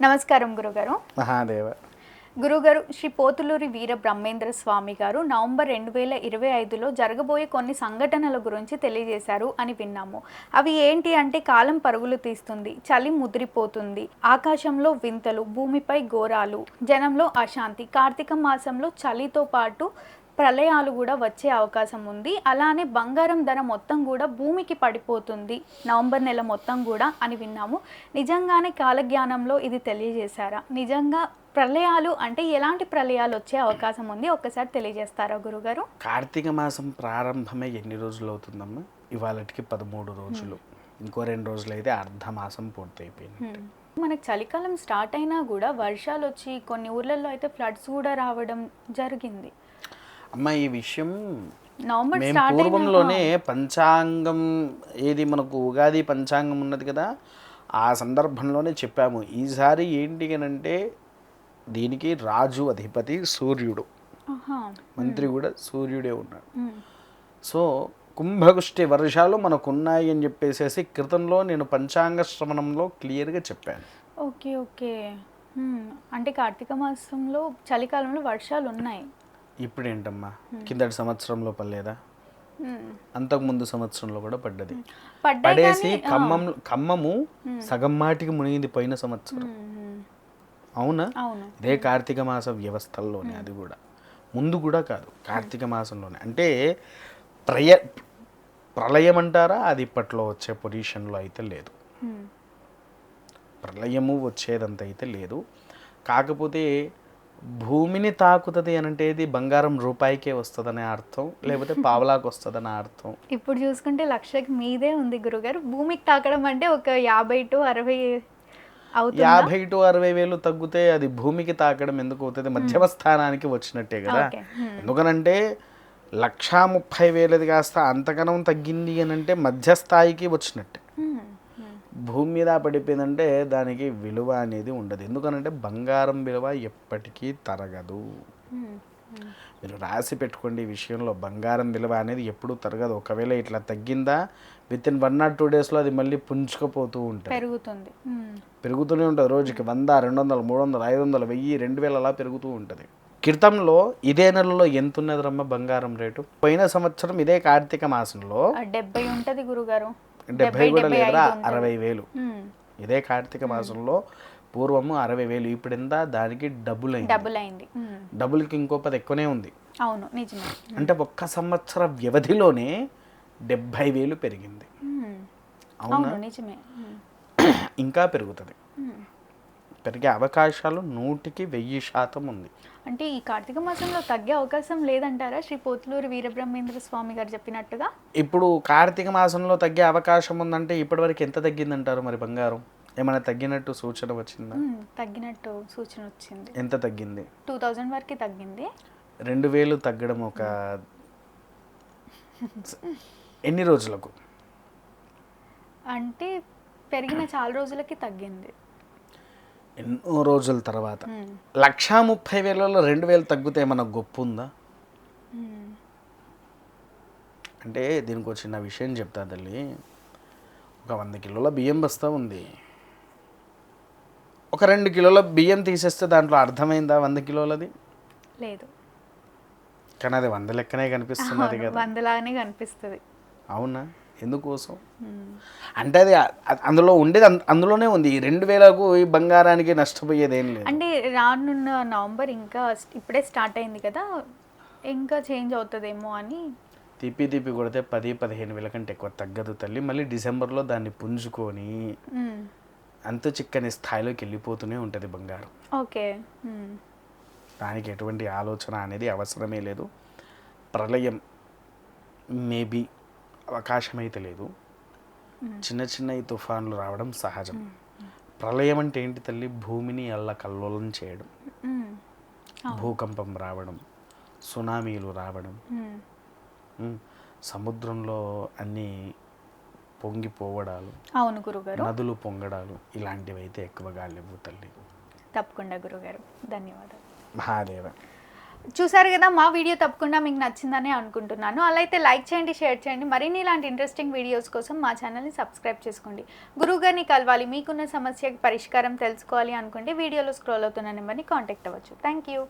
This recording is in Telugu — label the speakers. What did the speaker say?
Speaker 1: నమస్కారం గురుగారు.
Speaker 2: మహాదేవ.
Speaker 1: గురుగారు శ్రీ పోతులూరి వీర బ్రహ్మేంద్ర స్వామి గారు నవంబర్ రెండు వేల ఇరవై ఐదులో జరగబోయే కొన్ని సంఘటనల గురించి తెలియజేశారు అని విన్నాము. అవి ఏంటి అంటే కాలం పరుగులు తీస్తుంది చలి ముదిరిపోతుంది ఆకాశంలో వింతలు భూమిపై ఘోరాలు జనంలో అశాంతి కార్తీక మాసంలో చలితో పాటు ప్రళయాలు కూడా వచ్చే అవకాశం ఉంది. అలానే బంగారం ధర మొత్తం కూడా భూమికి పడిపోతుంది. నవంబర్ నెల మొత్తం కూడా అని విన్నాము. నిజంగానే కాలజ్ఞానంలో ఇది తెలియజేశారా? నిజంగా ప్రళయాలు అంటే ఎలాంటి ప్రళయాలు వచ్చే అవకాశం ఉంది? ఒక్కసారి తెలియజేస్తారా గురుగారు?
Speaker 2: కార్తీక మాసం ప్రారంభమై ఎన్ని రోజులు అవుతుందమ్మా? ఇవాళకి పదమూడు రోజులు. ఇంకో రెండు రోజులు అయితే అర్ధ మాసం పూర్తయిపోయింది.
Speaker 1: మనకి చలికాలం స్టార్ట్ అయినా కూడా వర్షాలు వచ్చి కొన్ని ఊర్లలో అయితే ఫ్లడ్స్ కూడా రావడం జరిగింది.
Speaker 2: అమ్మ ఈ విషయం మేము పూర్వంలోనే పంచాంగం ఏది మనకు ఉగాది పంచాంగం ఉన్నది కదా ఆ సందర్భంలోనే చెప్పాము. ఈసారి ఏంటి అంటే దీనికి రాజు అధిపతి సూర్యుడు. మంత్రి కూడా సూర్యుడే ఉన్నాడు. సో కుంభవృష్టి వర్షాలు మనకు ఉన్నాయి అని చెప్పేసేసి క్రితంలో నేను పంచాంగ శ్రవణంలో క్లియర్గా చెప్పాను.
Speaker 1: Okay okay. అంటే కార్తీక మాసంలో చలికాలంలో వర్షాలు ఉన్నాయి
Speaker 2: ఇప్పుడు ఏంటమ్మా కిందటి సంవత్సరంలో పడలేదా?
Speaker 1: హ్మ్.
Speaker 2: అంతకుముందు సంవత్సరంలో కూడా పడ్డది. పడేసి ఖమ్మం ఖమ్మము సగం మాటికి మునిగింది పోయిన సంవత్సరం. అవునా? ఇదే కార్తీక మాస వ్యవస్థల్లోనే అది కూడా. ముందు కూడా కాదు కార్తీక మాసంలోనే. అంటే ప్రయ ప్రళయం అంటారా అది ఇప్పట్లో వచ్చే పొజిషన్లో అయితే లేదు. ప్రళయము వచ్చేదంత అయితే లేదు. కాకపోతే భూమిని తాకుతుంది అని అంటే ఇది బంగారం రూపాయికే వస్తుందనే అర్థం లేకపోతే పావలాకు వస్తుందనే అర్థం.
Speaker 1: ఇప్పుడు చూసుకుంటే లక్షకి మీదే ఉంది గురుగారు. భూమికి తాకడం అంటే ఒక యాభై టు అరవై
Speaker 2: యాభై టు అరవై వేలు తగ్గితే అది భూమికి తాకడం ఎందుకు అవుతుంది? మధ్యమ స్థానానికి వచ్చినట్టే కదా.
Speaker 1: హ్మ్.
Speaker 2: ఎందుకనంటే లక్షా ముప్పై వేలది కాస్త అంతకనం తగ్గింది అని అంటే మధ్యస్థాయికి వచ్చినట్టే. భూమి మీద పడిపోయిందంటే దానికి విలువ అనేది ఉండదు. ఎందుకనంటే బంగారం విలువ ఎప్పటికీ తరగదు. మీరు రాసి పెట్టుకోండి ఈ విషయంలో. బంగారం విలువ అనేది ఎప్పుడూ తరగదు. ఒకవేళ ఇట్లా తగ్గిందా within one or two డేస్లో అది మళ్ళీ పుంజుకుపోతూ ఉంటుంది.
Speaker 1: పెరుగుతుంది.
Speaker 2: పెరుగుతూనే ఉంటుంది. రోజుకి వంద రెండు వందలు మూడు వందలు ఐదు వందలు వెయ్యి రెండు వేలు అలా పెరుగుతూ ఉంటుంది. క్రితంలో ఇదే నెలలో ఎంత ఉన్నది రమ్మ బంగారం రేటు? పోయిన సంవత్సరం ఇదే కార్తీక మాసంలో
Speaker 1: డెబ్బై ఉంటది గురుగారు.
Speaker 2: డెబ్బై కూడా
Speaker 1: డెబ్బై
Speaker 2: లేదా. అరవై వేలు. ఇదే కార్తీక మాసంలో పూర్వము అరవై వేలు ఇప్పుడు ఎంత దానికి డబుల్ అయింది
Speaker 1: డబుల్ అయింది.
Speaker 2: డబుల్కి ఇంకో పది ఎక్కువనే ఉంది
Speaker 1: అవును నిజమే
Speaker 2: అంటే ఒక్క సంవత్సర వ్యవధిలోనే డెబ్భై వేలు పెరిగింది. అవునా
Speaker 1: నిజమే.
Speaker 2: ఇంకా పెరుగుతుంది. పెరిగే అవకాశాలు నూటికి వెయ్యి శాతం ఉంది.
Speaker 1: అంటే ఈ కార్తీక మాసంలో తగ్గే అవకాశం లేదంటారా శ్రీ పోతులూరి వీరబ్రహ్మేంద్ర స్వామి గారు చెప్పినట్టుగా?
Speaker 2: ఇప్పుడు కార్తీక మాసంలో తగ్గే అవకాశం ఉందంటే ఇప్పటివరకు ఎంత తగ్గిందంటారు మరి బంగారం? ఏమైనా తగ్గినట్టు సూచన వచ్చిందా.
Speaker 1: తగ్గినట్టు సూచన వచ్చింది.
Speaker 2: ఎంత తగ్గింది?
Speaker 1: టూ థౌజండ్ వరకు తగ్గింది.
Speaker 2: రెండు వేలు తగ్గడం ఒక ఎన్ని రోజులకు?
Speaker 1: అంటే పెరిగిన చాలా రోజులకి తగ్గింది.
Speaker 2: ఎన్నో రోజుల తర్వాత. లక్షా ముప్పై వేలలో రెండు వేలు తగ్గితే ఏమన్నా గొప్ప ఉందా. అంటే దీనికి ఒక చిన్న విషయం చెప్తా తల్లి. ఒక వంద కిలోల బియ్యం బస్తా ఉంది. ఒక రెండు కిలోల బియ్యం తీసేస్తే దాంట్లో అర్థమైందా వంద కిలోలది?
Speaker 1: లేదు.
Speaker 2: కానీ అది వంద లెక్కనే కనిపిస్తున్నది కదా.
Speaker 1: వందలాగానే కనిపిస్తుంది.
Speaker 2: అవునా? ఎందుకోసం. అంటే అది అందులో ఉండేది అందులోనే ఉంది. ఈ రెండు వేలకు ఈ బంగారానికి నష్టపోయేది ఏం లేదు.
Speaker 1: అంటే రానున్న నవంబర్ ఇంకా ఇప్పుడే స్టార్ట్ అయింది కదా ఇంకా చేంజ్ అవుతుందేమో అని.
Speaker 2: తిప్పి తిప్పి కొడితే పది పదిహేను వేల కంటే ఎక్కువ తగ్గదు తల్లి. మళ్ళీ డిసెంబర్లో దాన్ని పుంజుకొని. అంత చిక్కని స్థాయిలోకి వెళ్ళిపోతూనే ఉంటుంది బంగారం.
Speaker 1: ఓకే.
Speaker 2: దానికి ఎటువంటి ఆలోచన అనేది అవసరమే లేదు. ప్రళయం మేబీ అవకాశం అయితే లేదు చిన్న చిన్న ఈ తుఫాన్లు రావడం సహజం. ప్రళయం అంటే ఏంటి తల్లి? భూమిని అల్ల కల్లోలం చేయడం. భూకంపం రావడం. సునామీలు రావడం. సముద్రంలో అన్నీ పొంగిపోవడాలు
Speaker 1: అవును గురుగారు.
Speaker 2: నదులు పొంగడాలు ఇలాంటివి అయితే ఎక్కువగా లేవు తల్లి.
Speaker 1: తప్పకుండా గురుగారు. ధన్యవాదాలు.
Speaker 2: మహాదేవ.
Speaker 1: చూసారు కదా మా వీడియో తప్పకుండా మీకు నచ్చిందని అనుకుంటున్నాను. అలా అయితే లైక్ చేయండి షేర్ చేయండి. మరిన్ని ఇలాంటి ఇంట్రెస్టింగ్ వీడియోస్ కోసం మా ఛానల్ని సబ్స్క్రైబ్ చేసుకోండి. గురువుగారిని కలవాలి మీకున్న సమస్యకి పరిష్కారం తెలుసుకోవాలి అనుకుంటే వీడియోలో స్క్రోల్ అవుతున్న నెంబర్ని కాంటాక్ట్ అవ్వచ్చు. Thank you